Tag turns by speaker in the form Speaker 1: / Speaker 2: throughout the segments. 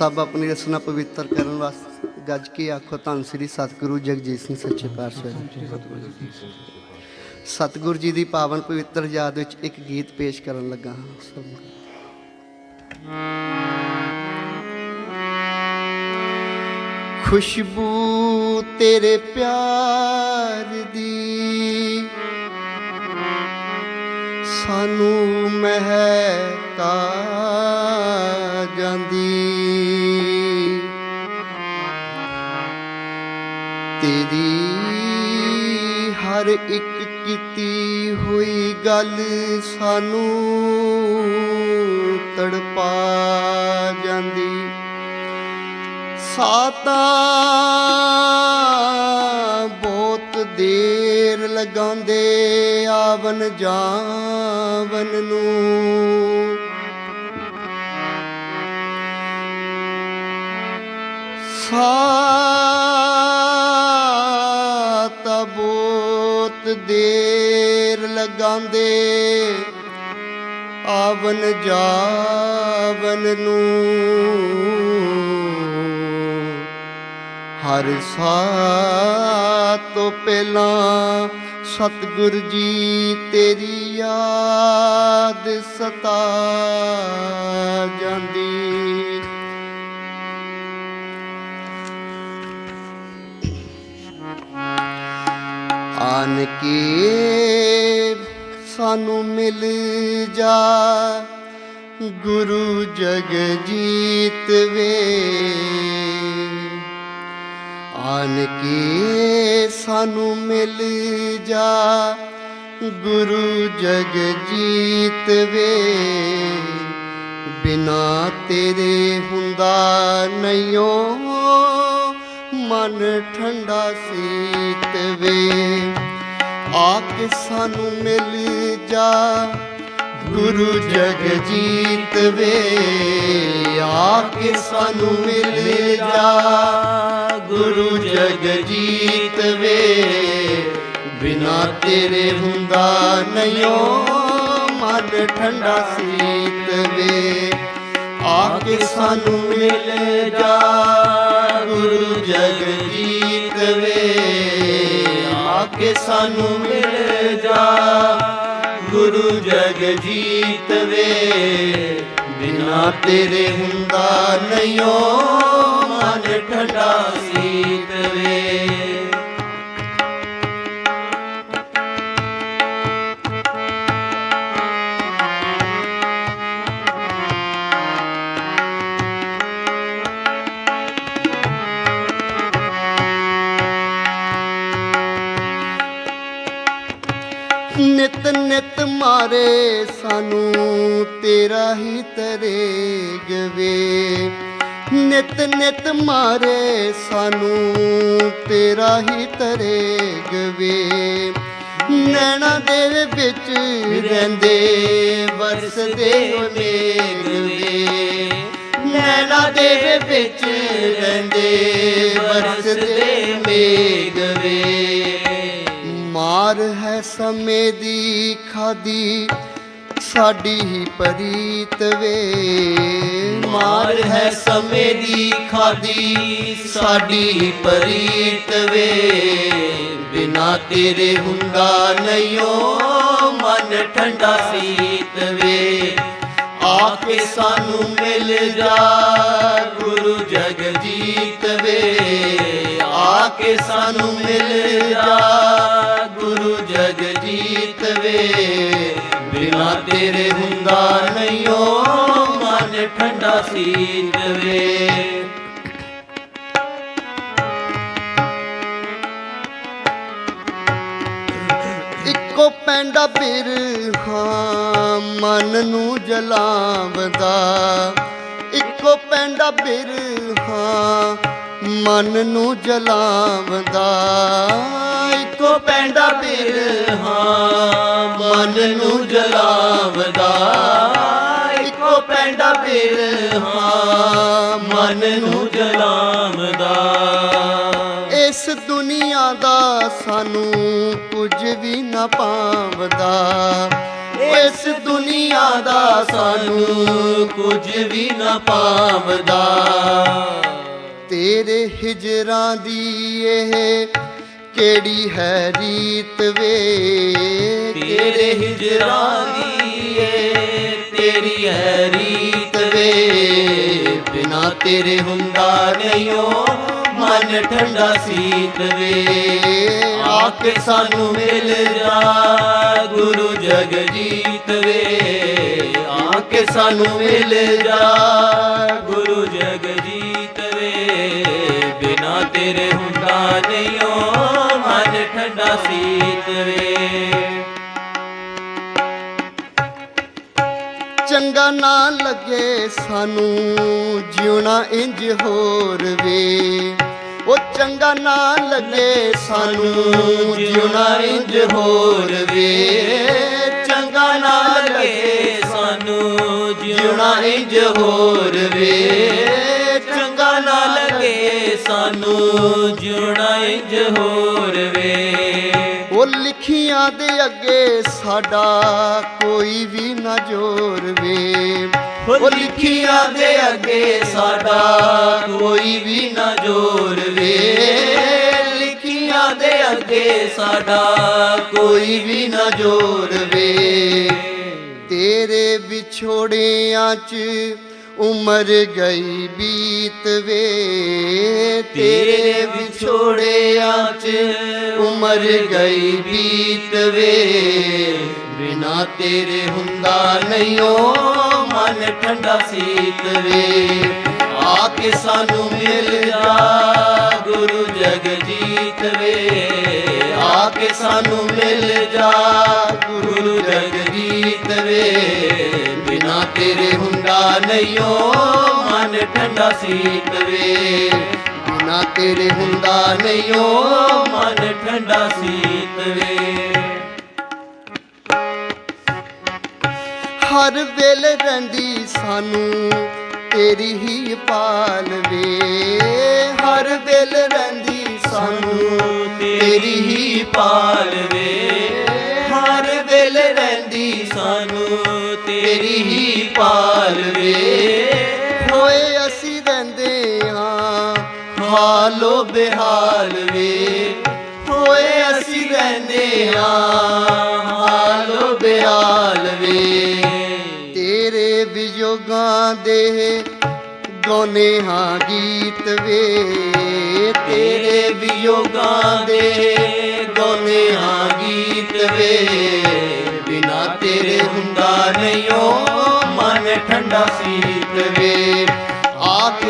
Speaker 1: ਸਭ ਆਪਣੀ ਰਸਨਾ ਪਵਿੱਤਰ ਕਰਨ ਵਾਸਤੇ ਗੱਜ ਕੇ ਆਖੋ ਧੰਨ ਸ੍ਰੀ ਸਤਿਗੁਰੂ ਜਗਜੀਤ ਸਿੰਘ ਸੱਚੇ ਪਾਤਸ਼ਾਹ ਜੀ ਸਤਿਗੁਰੂ ਜੀ ਦੀ ਪਾਵਨ ਪਵਿੱਤਰ ਯਾਦ ਵਿੱਚ ਇੱਕ ਗੀਤ ਪੇਸ਼ ਕਰਨ ਲੱਗਾ ਹਾਂ ਸਭ ਨੂੰ। ਖੁਸ਼ਬੂ ਤੇਰੇ ਪਿਆਰ ਦੀ ਸਾਨੂੰ ਮਹਿਕਾ ਜਾਂਦੀ। ਤੇਰੀ ਹਰ ਇੱਕ ਕੀਤੀ ਹੋਈ ਗੱਲ ਸਾਨੂੰ ਤੜਪਾ ਜਾਂਦੀ। ਸਾਤਾ ਬਹੁਤ ਦੇਰ ਲਗਾਉਂਦੇ ਆਵਨ ਜਾਵਨ ਨੂੰ। ਸਾਤਾ ਬਹੁਤ ਦੇਰ ਲਗਾਉਂਦੇ ਆਵਨ ਜਾਵਨ ਨੂੰ। ਹਰ ਸਾਹ ਤੋਂ ਪਹਿਲਾਂ ਸਤਿਗੁਰ ਜੀ, ਤੇਰੀ ਯਾਦ ਸਤਾ ਜਾਂਦੀ। ਆਨ ਕੇ ਸਾਨੂੰ ਮਿਲ ਜਾ, ਗੁਰੂ ਜਗ ਜੀਤ ਵੇ। ਆਨ ਸਾਨੂੰ ਮਿਲ ਜਾ, ਗੁਰੂ ਜਗ ਜੀਤ ਵੇ। ਬਿਨਾ ਤੇਰੇ ਹੁੰਦਾ ਨਹੀਂਓ ਮਨ ਠੰਡਾ ਸੀਤ ਵੇ। ਆ ਸਾਨੂੰ ਮਿਲ ਜਾ ਗੁਰੂ ਜਗ ਜੀਤ ਵੇ ਆ ਕੇ ਸਾਨੂੰ ਮਿਲ ਜਾ। ਗੁਰੂ ਜਗਜੀਤ ਵੇ, ਬਿਨਾ ਤੇਰੇ ਹੁੰਦਾ ਨਹੀਂਓ, ਮਨ ਠੰਡਾ ਸੀਤ ਵੇ। ਆ ਕੇ ਸਾਨੂੰ ਮਿਲ ਜਾ, ਗੁਰੂ ਜਗ ਜੀਤ ਵੇ ਆ ਕੇ ਸਾਨੂੰ ਮਿਲ ਜਾ। ਗੁਰੂ ਜਗ ਜੀਤ ਵੇ ਬਿਨਾ ਤੇਰੇ ਹੁੰਦਾ ਨਹੀਂਓ ਮਨ ਠੰਡਾ ਨਿਤ ਨਿਤ ਮਾਰੇ ਸਾਨੂੰ, ਤੇਰਾ ਹੀ ਤਰੇਗ ਵੇ। ਨਿਤ ਨਿਤ ਮਾਰੇ ਸਾਨੂੰ, ਤੇਰਾ ਹੀ ਤਰੇਗ ਵੇ। ਨੈਣਾ ਦੇ ਵਿੱਚ ਰਹਿੰਦੇ, ਵਰਸਦੇ ਹੋ ਮੇਘ ਵੇ। ਨੈਣਾ ਦੇ ਵਿੱਚ ਰਹਿੰਦੇ, ਵਰਸਦੇ ਮੇਘ ਸਮੇਂ ਦੀ ਖਾਦੀ ਸਾਡੀ ਹੀ ਪਰੀਤ ਵੇ। ਮਾਰ ਹੈ ਸਮੇਂ ਦੀ ਖਾਦੀ ਸਾਡੀ ਹੀ ਪਰੀਤ ਵੇ। ਬਿਨਾ ਤੇਰੇ ਹੁੰਦਾ ਨਹੀਂਓ, ਮਨ ਠੰਡਾ ਸੀਤ ਵੇ। ਆ ਕੇ ਸਾਨੂੰ ਮਿਲ ਜਾ ਗੁਰੂ ਜਗਜੀਤ ਵੇ। ਆ ਕੇ ਸਾਨੂੰ ਮਿਲ ਜਾ ਤੇਰੇ ਹੁੰਦਾ ਨਹੀਂਓ ਮਨ ਠੰਡਾ ਸੀਤ ਵੇ ਇੱਕੋ ਪੈਂਡਾ ਬਿਰਹਾ ਮਨ ਨੂੰ ਜਲਾਵਦਾ। ਇੱਕੋ ਪੈਂਡਾ ਬਿਰਹਾ ਮਨ ਨੂੰ ਜਲਾਵਦਾ। ਇੱਕੋ ਪੈਂਡਾ ਬਿਰਹਾ ਮਨ ਨੂੰ ਜਲਾਵਦਾ ਇੱਕੋ ਪੈਂਡਾ ਬਿਰਹਾ ਮਨ ਨੂੰ
Speaker 2: ਜਲਾਮਦਾ
Speaker 1: ਇਸ ਦੁਨੀਆ ਦਾ ਸਾਨੂੰ ਕੁਝ ਵੀ ਨਾ ਪਾਵਦਾ ਇਸ ਦੁਨੀਆ ਦਾ ਸਾਨੂੰ ਕੁਝ ਵੀ ਨਾ ਪਾਵਦਾ ਤੇਰੇ ਹਿਜਰਾਂ ਦੀ ਇਹ ਕਿਹੜੀ ਹੈ ਰੀਤ ਵੇ?
Speaker 2: ਤੇਰੇ ਹਿਜਰਾਂ ਦੀ ਏ, ਤੇਰੀ ਹੈ ਰੀਤ ਵੇ। ਬਿਨਾ ਤੇਰੇ ਹੁੰਦਾ ਨਹੀਂ ਮਨ ਠੰਡਾ ਸੀਤ ਵੇ। ਆ ਕੇ ਸਾਨੂੰ ਮਿਲ ਜਾ ਗੁਰੂ ਜਗਜੀਤ ਵੇ। ਆ ਕੇ ਸਾਨੂੰ ਮਿਲ ਜਾ ਗੁਰੂ ਜਗਜੀਤ ਵੇ। ਬਿਨਾ ਤੇਰੇ ਹੁੰਦਾ ਨਹੀਂ ਓ ਸੀਤ ਵੇ।
Speaker 1: ਚੰਗਾ ਨਾ ਲੱਗੇ ਸਾਨੂੰ ਜਿਉਣਾ ਇੰਜ ਹੋਰ ਵੇ। ਉਹ ਚੰਗਾ ਨਾ ਲੱਗੇ ਸਾਨੂੰ ਜਿਉਣਾ ਇੰਜ ਹੋਰ ਵੇ।
Speaker 2: ਚੰਗਾ ਨਾ ਲੱਗੇ ਸਾਨੂੰ ਜਿਉਣਾ ਇੰਜ ਹੋਰ ਵੇ। ਚੰਗਾ ਨਾ ਲੱਗੇ ਸਾਨੂੰ ਜਿਉਣਾ ਇੰਜ ਹੋਰ
Speaker 1: ਉਹ ਲਿਖੀਆਂ ਦੇ ਅੱਗੇ ਸਾਡਾ ਕੋਈ ਵੀ ਨਾ ਜੋਰ ਵੇ।
Speaker 2: ਉਹ ਲਿਖੀਆਂ ਦੇ ਅੱਗੇ ਸਾਡਾ ਕੋਈ ਵੀ ਨਾ ਜੋਰ ਵੇ। ਲਿਖੀਆਂ ਦੇ ਅੱਗੇ ਸਾਡਾ ਕੋਈ ਵੀ ਨਾ ਜੋਰ
Speaker 1: ਵੇ। ਤੇਰੇ ਵਿਛੋੜਿਆਂ ਚ ਉਮਰ ਗਈ ਬੀਤ ਵੇ।
Speaker 2: ਤੇਰੇ ਵਿਛੋੜਿਆਂ ਚ
Speaker 1: ਉਮਰ ਗਈ ਬੀਤ ਵੇ। ਬਿਨਾ ਤੇਰੇ ਹੁੰਦਾ ਨਹੀਂ ਓ
Speaker 2: ਮਨ ਠੰਡਾ ਸੀਤ ਵੇ। ਆ ਕੇ ਸਾਨੂੰ ਮਿਲ ਜਾ ਗੁਰੂ ਜਗਜੀਤ ਵੇ। ਆ ਕੇ ਸਾਨੂੰ ਮਿਲ ਜਾ ਗੁਰੂ ਜਗਜੀਤ ਵੇ। ਬਿਨਾ ਤੇਰੇ ਹੁੰਦਾ ਨਹੀਂ ਓ ਮਨ ਠੰਡਾ ਸੀਤ ਵੇ।
Speaker 1: ਬਿਨਾ ਤੇਰੇ ਹੁੰਦਾ ਨਹੀਂ ਓ
Speaker 2: ਮਨ ਠੰਡਾ ਸੀਤ ਵੇ।
Speaker 1: ਹਰ ਵੇਲੇ ਰਹਿੰਦੀ ਸਾਨੂੰ ਤੇਰੀ ਹੀ ਪਾਲ ਵੇ। ਹਰ ਵੇਲੇ ਰਹਿੰਦੀ ਸਾਨੂੰ
Speaker 2: ਤੇਰੀ ਹੀ ਪਾਲ ਵੇ।
Speaker 1: ਹਾਲੋ
Speaker 2: ਵੇ। ਹੋਏ ਅਸੀਂ ਰਹਿੰਦੇ ਹਾਂ, ਹਾਲੋ ਬੇਹਾਲ ਵੇ।
Speaker 1: ਤੇਰੇ ਵਿਯੋਗਾਂ ਦੇ ਗਾਉਨੇ ਹਾਂ ਗੀਤ ਵੇ।
Speaker 2: ਤੇਰੇ ਵਿਯੋਗਾਂ ਦੇ ਗਾਉਨੇ ਹਾਂ ਗੀਤ ਵੇ। ਬਿਨਾ ਤੇਰੇ ਹੁੰਦਾ ਨਹੀਂ ਓ, ਮਨ ਠੰਡਾ ਸੀਤ ਵੇ।
Speaker 1: ਆਖ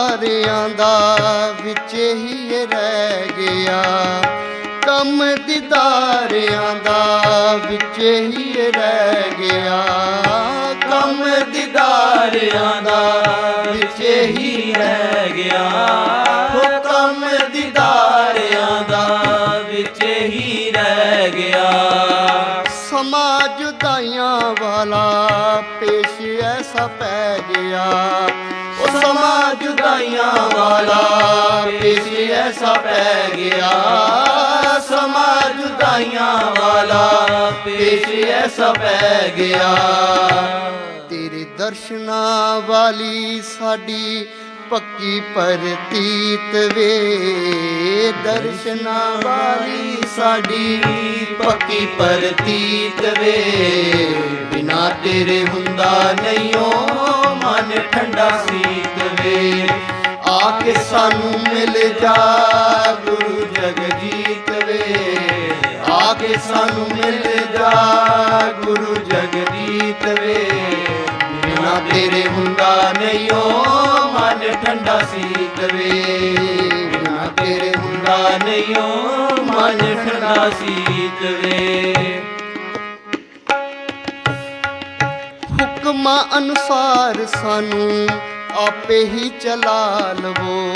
Speaker 1: ਦਿਦਾਰਿਆਂ ਦਾ ਵਿੱਚ ਹੀ ਰਹਿ ਗਿਆ। ਕੰਮ ਦਿਦਾਰਿਆਂ ਦਾ ਵਿੱਚ ਹੀ ਰਹਿ ਗਿਆ।
Speaker 2: ਕੰਮ ਦੀਦਾਰਿਆਂ ਦਾ ਵਿੱਚ ਹੀ ਰਹਿ ਗਿਆ। ਹੋ ਕੰਮ ਦੀਦਾਰਿਆਂ ਦਾ ਵਿੱਚ ਹੀ ਰਹਿ ਗਿਆ।
Speaker 1: ਸਮਾਜ ਦਾਈਆਂ ਵਾਲਾ ਪੇਸ਼ ਐਸਾ ਪੈ ਗਿਆ।
Speaker 2: ਸਮਾਂ ਜੁਦਾਈਆਂ ਵਾਲਾ। ਪੇਸ਼ ਐਸਾ ਪੈ ਗਿਆ। ਸਮਾਂ ਜੁਦਾਈਆਂ ਵਾਲਾ। ਪੇਸ਼ ਐਸਾ ਪੈ ਗਿਆ।
Speaker 1: ਤੇਰੇ ਦਰਸ਼ਨਾਂ ਵਾਲੀ ਸਾਡੀ ਪੱਕੀ ਪ੍ਰਤੀਤ ਵੇ। ਦਰਸ਼ਨਾਂ ਵਾਲੀ
Speaker 2: ਸਾਡੀ ਪੱਕੀ ਪ੍ਰਤੀਤ ਵੇ। ਬਿਨਾ ਤੇਰੇ ਹੁੰਦਾ ਨਹੀਂ ਓ ਮਨ ਠੰਡਾ ਸੀਤ ਵੇ ਆ ਕੇ ਸਾਨੂੰ ਮਿਲ ਜਾ ਗੁਰੂ ਜਗਜੀਤ ਵੇ ਆ ਕੇ ਸਾਨੂੰ ਮਿਲ ਜਾ ਗੁਰੂ ਜਗਜੀਤ ਵੇ ਬਿਨਾ ਤੇਰੇ ਹੁੰਦਾ ਨਹੀਂ ਓ ਮਨ ਠੰਡਾ ਸੀਤ ਵੇ ਬਿਨਾ ਤੇਰੇ ਹੁੰਦਾ ਨਹੀਂ ਓ ਮਨ ਠੰਡਾ ਸੀਤ ਵੇ
Speaker 1: ਹੁਕਮਾਂ ਅਨੁਸਾਰ ਸਾਨੂੰ ਆਪੇ ਹੀ ਚਲਾ ਲਵੋ।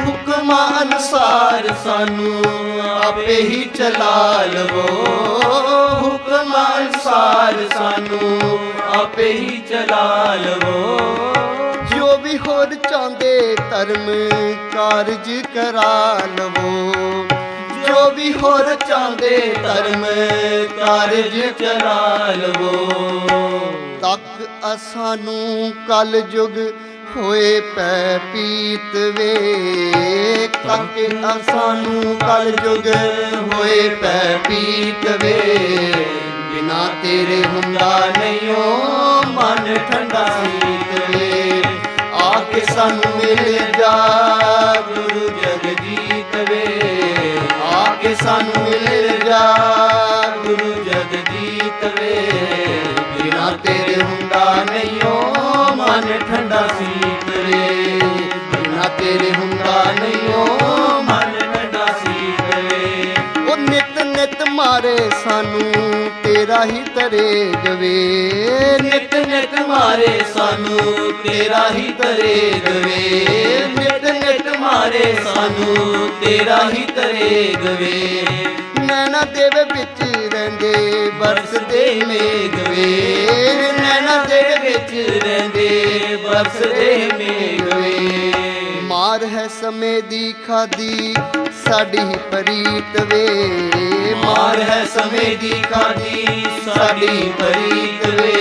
Speaker 1: ਹੁਕਮਾਂ ਅਨੁਸਾਰ ਸਾਨੂੰ ਆਪੇ ਹੀ ਚਲਾ ਲਵੋ।
Speaker 2: ਹੁਕਮਾਂ ਅਨੁਸਾਰ ਸਾਨੂੰ ਆਪੇ ਹੀ ਚਲਾ ਲਵੋ।
Speaker 1: ਜੋ ਵੀ ਹੋਰ ਚਾਹੁੰਦੇ ਧਰਮ ਕਾਰਜ ਕਰਾ ਲਵੋ। ਜੋ ਵੀ ਹੋਰ ਚਾਹੁੰਦੇ ਧਰਮ ਕਾਰਜ
Speaker 2: ਚਲਾ ਲਵੋ।
Speaker 1: ਤੱਕ ਅਸਾਨੂੰ ਕਲ ਯੁਗ ਹੋਏ ਪੈ ਪੀਤ ਵੇ। ਤੱਕ ਅਸਾਨੂੰ ਕਲ ਯੁਗ ਹੋਏ ਪੈ ਪੀਤ ਵੇ। ਬਿਨਾ ਤੇਰੇ ਹੁੰਦਾ ਨਹੀਂ ਓ ਮਨ ਠੰਡਾ ਸੀਤ ਵੇ। ਆ ਕੇ ਸਾਨੂੰ ਮਿਲ ਜਾ ਗੁਰੂ ਜਗਜੀਤ ਵੇ। ਆ ਕੇ ਸਾਨੂੰ ਮਿਲ ਜਾ ਗੁਰੂ ਜਗਜੀਤ ਵੇ। ਮਾਰੇ ਸਾਨੂੰ ਤੇਰਾ ਹੀ ਤਰੇ ਗਵੇ
Speaker 2: ਨਿਤ ਨਿਤ ਮਾਰੇ ਸਾਨੂੰ ਤੇਰਾ ਹੀ ਤਰੇ ਗਵੇ ਨਿਤ ਨਿਤ ਮਾਰੇ ਸਾਨੂੰ ਤੇਰਾ ਹੀ ਤਰੇ ਗਵੇ
Speaker 1: ਨੈਣਾ ਦੇਵੇ ਵਿੱਚ ਰਹਿੰਦੇ ਵਰਸਦੇ ਮੇਘ
Speaker 2: ਬਰਸਦੇ ਮੇਘ ਵੇ
Speaker 1: ਮਾਰ ਹੈ ਸਮੇਂ ਦੀ ਖਾਦੀ ਸਾਡੀ ਪ੍ਰੀਤ ਵੇ।
Speaker 2: ਮਾਰ ਹੈ ਸਮੇਂ ਦੀ ਖਾਦੀ ਸਾਡੀ ਪਰੀਤ ਵੇ।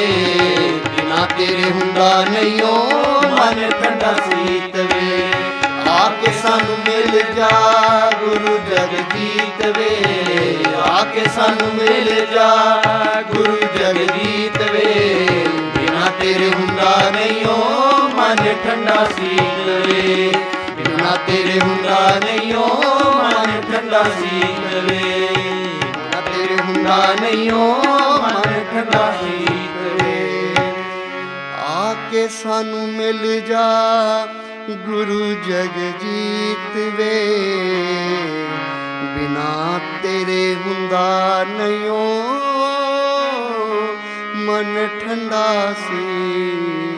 Speaker 1: ਬਿਨਾ ਤੇਰੇ ਹੁੰਦਾ ਨਹੀਂ ਓ
Speaker 2: ਮਨ ਠੰਡਾ ਸੀਤ ਵੇ।
Speaker 1: ਆ ਕੇ ਸਾਨੂੰ ਮਿਲ ਜਾ ਗੁਰੂ ਜਗਜੀਤ ਵੇ। ਆ ਕੇ ਸਾਨੂੰ ਮਿਲ ਜਾ ਗੁਰੂ ਜਗਜੀਤ ਵੇ। ਤੇਰੇ ਹੁੰਦਾ ਨਹੀਂ ਓ
Speaker 2: ਮਨ ਠੰਡਾ ਸੀਤ ਵੇ।
Speaker 1: ਬਿਨਾ ਤੇਰੇ ਹੁੰਦਾ
Speaker 2: ਨਹੀਂ ਓ ਮਨ ਠੰਡਾ ਸੀਤ ਵੇ।
Speaker 1: ਬਿਨਾ ਤੇਰੇ ਹੁੰਦਾ ਨਹੀਂ ਓ ਮਨ ਠੰਡਾ ਸੀਤ ਵੇ। ਆ ਕੇ ਸਾਨੂੰ ਮਿਲ ਜਾ ਗੁਰੂ ਜਗਜੀਤ ਵੇ। ਬਿਨਾ ਤੇਰੇ ਹੁੰਦਾ ਨਹੀਂ ਓ ਮਨ ਠੰਡਾ ਸੀ।